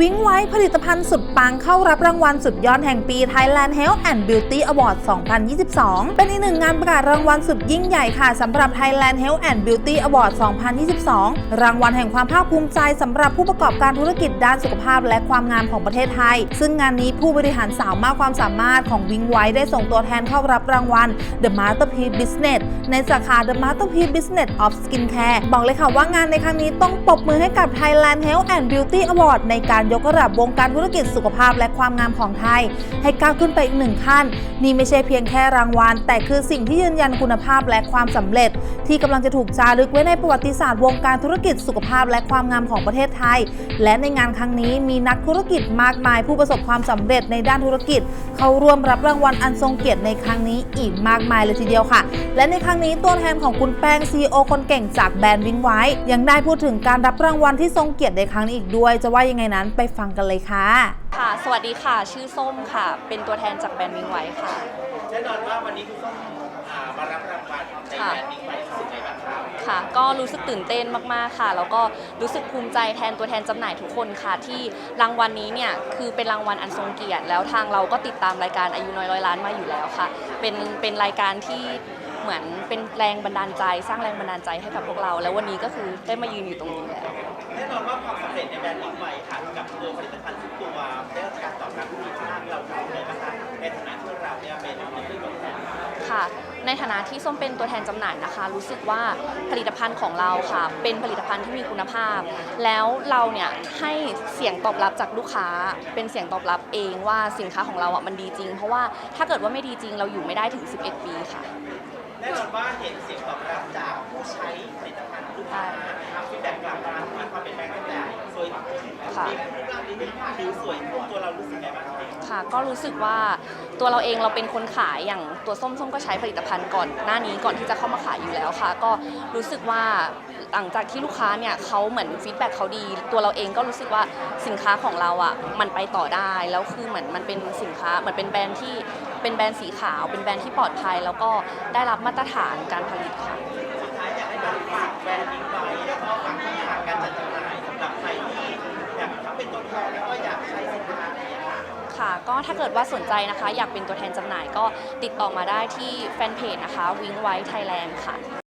วิ้งไว้ผลิตภัณฑ์สุดปังเข้ารับรางวัลสุดยอดแห่งปี Thailand Health and Beauty Award 2022 เป็นอีกหนึ่งงานประกาศรางวัลสุดยิ่งใหญ่ค่ะสำหรับ Thailand Health and Beauty Award 2022 รางวัลแห่งความภาคภูมิใจสำหรับผู้ประกอบการธุรกิจด้านสุขภาพและความงามของประเทศไทย ซึ่งงานนี้ผู้บริหารสาวมากความสามารถของวิ้งไว้ได้ส่งตัวแทนเข้ารับรางวัล The Masterpiece Business ในสาขา The Masterpiece Business of Skincare บอกเลยค่ะว่างานในครั้งนี้ต้องปรบมือให้กับ Thailand Health and Beauty Award ในการยกระดับวงการธุรกิจสุขภาพและความงามของไทย ให้ก้าวขึ้นไปอีกหนึ่งขั้น นี่ไม่ใช่เพียงแค่รางวัล แต่คือสิ่งที่ยืนยันคุณภาพและความสำเร็จ ที่กำลังจะถูกจารึกไว้ในประวัติศาสตร์วงการธุรกิจสุขภาพและความงามของประเทศไทย และในงานครั้งนี้มีนักธุรกิจมากมาย ผู้ประสบความสำเร็จในด้านธุรกิจ เข้าร่วมรับรางวัลอันทรงเกียรติในครั้งนี้อีกมากมายเลยทีเดียวค่ะ และในครั้งนี้ตัวแทนของคุณแป้ง CEO คนเก่งจากแบรนด์วิงไว้ยังได้พูดถึงการรับรางวัลที่ทรงเกียรติในครั้งนี้อีกด้วย จะว่ายังไงนั้นไปฟังกันเลยค่ะ ค่ะ สวัสดีค่ะ ชื่อส้มค่ะ เป็นตัวแทนจากแบรนด์วิงไว้ค่ะ แน่นอนว่าวันนี้คุณต้องอ่ามารับรางวัลในแบรนด์บิ๊กไบค์รู้สึกไงบ้างครับค่ะ ก็รู้สึกตื่นเต้นมากๆค่ะ แล้วก็รู้สึกภูมิใจแทนตัวแทนจำหน่ายทุกคนค่ะ ที่รางวัลนี้เนี่ยคือเป็นรางวัลอันทรงเกียรติ แล้วทางเราก็ติดตามรายการอายุน้อยร้อยล้านมาอยู่แล้วค่ะ เป็นเป็นรายการที่ เหมือนเป็นแรงบันดาลใจ สร้างแรงบันดาลใจให้กับพวกเรา แล้ววันนี้ก็คือได้มายืนอยู่ตรงนี้แล้ว แน่นอนว่าความสำเร็จในแบรนด์บิ๊กไบค์ค่ะกับตัวผลิตภัณฑ์ทุกตัวได้รับการตอบรับที่ดีมากเราทำเลยนะคะในฐานะที่เราเนี่ยเป็นหนึ่งในตัวแทนค่ะ ในฐานะที่ส้มเป็นตัวแทนจำหน่ายนะคะ รู้สึกว่าผลิตภัณฑ์ของเราค่ะ เป็นผลิตภัณฑ์ที่มีคุณภาพ แล้วเราเนี่ยให้เสียงตอบรับจากลูกค้า เป็นเสียงตอบรับเองว่าสินค้าของเราอะมันดีจริง เพราะว่าถ้าเกิดว่าไม่ดีจริงเราอยู่ไม่ได้ถึง 11 ปีค่ะ น่นอนว่าเห็นเสียงตอบรับจากผู้ใช้ผลิตภัณฑ์ลูกค้าทำฟีดแบ็กกลับมาว่าความเป็นแบรนด์ตั้งแต่สวยขึ้นค่ะมีรูปร่างดีผิวสวยขึ้นตัวเรารู้สึกไงบ้าง ค่ะ ก็รู้สึกว่าตัวเราเองเราเป็นคนขายอย่างตัวส้มส้มก็ใช้ผลิตภัณฑ์ก่อน หน้านี้ก่อนที่จะเข้ามาขายอยู่แล้วค่ะ ก็รู้สึกว่าหลังจากที่ลูกค้าเนี่ยเขาเหมือนฟีดแบ็กเขาดี ตัวเราเองก็รู้สึกว่าสินค้าของเราอะมันไปต่อได้แล้วคือเหมือนมันเป็นสินค้าเหมือนเป็นแบรนด์ที่เป็นแบรนด์สีขาว เป็นแบรนด์ที่ปลอดภัย แล้วก็ได้รับมาตรฐานการผลิตค่ะ ค่ะ ก็ถ้าเกิดว่าสนใจนะคะ อยากเป็นตัวแทนจำหน่ายก็ติดต่อมาได้ที่แฟนเพจนะคะวิงไว้ไทยแลนด์ค่ะ